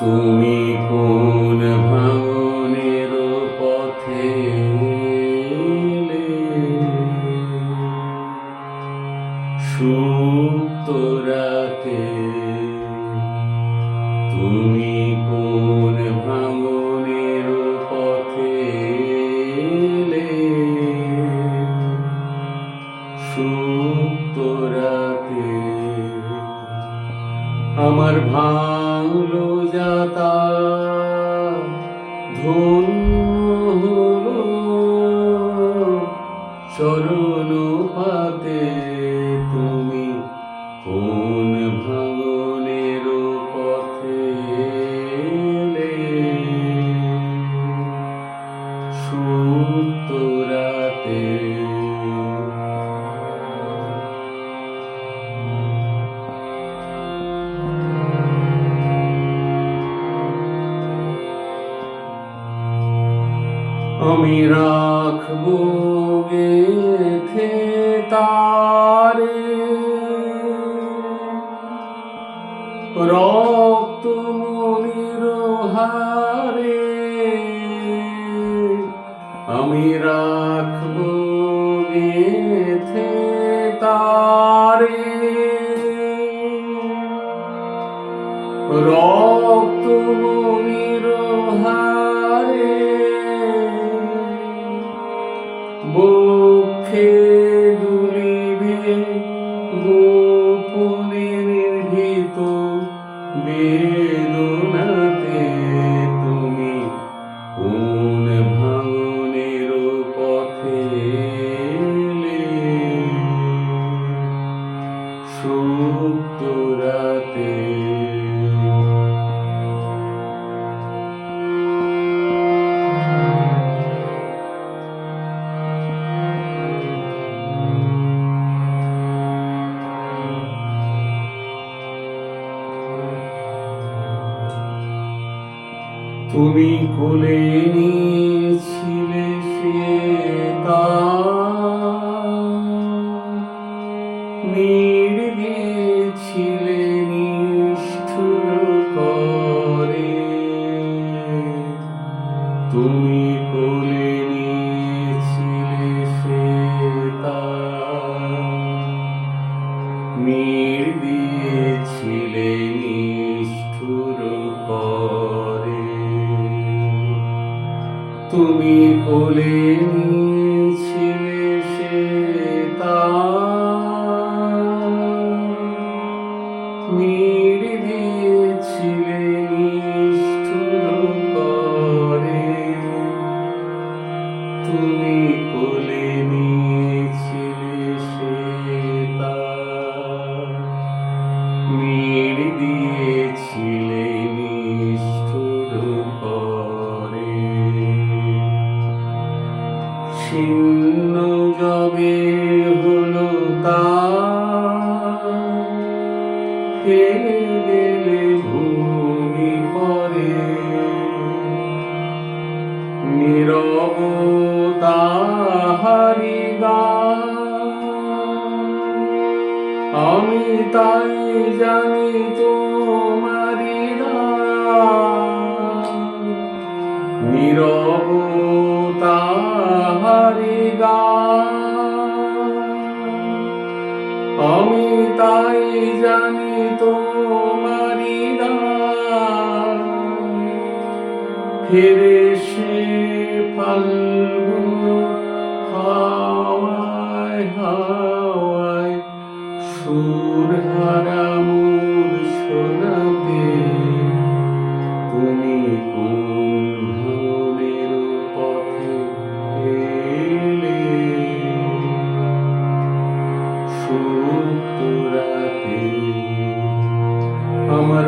তুমি কোন ভাঙনের পথে? সুপ্ত রাতে তুমি কোন ভাঙনের পথে? সুপ্ত রাতে আমার ভাঙলো আমি রাখব গেথে তারে। রক্ত মনির হারে আমি রাখব গেথে তারে। রক্ত মনির হারে বক্ষে দুলিবে গোপনে নির্ভীত বেদনাতে তুমি কোন ভাঙনের পথে? সুপ্ত রাতে তুমি কোলে নিয়েছিলে দিয়েছিলে নিষ্ঠুর করে। তুমি কোলে তুমি কোলে নিয়েছিলে ছিন্ন জবে হলো ফেলে গেলে ভূমি পরে। নীরব তাহারি আমি তাই জানি তোমারি তাই জানি তোমারি ফিরে সে ফাল্গুন হাওয়ায় হাওয়ায় সুর হারা মোর শোনাতে তুমি কোন পথে এলে। সুপ্ত রাতে আমার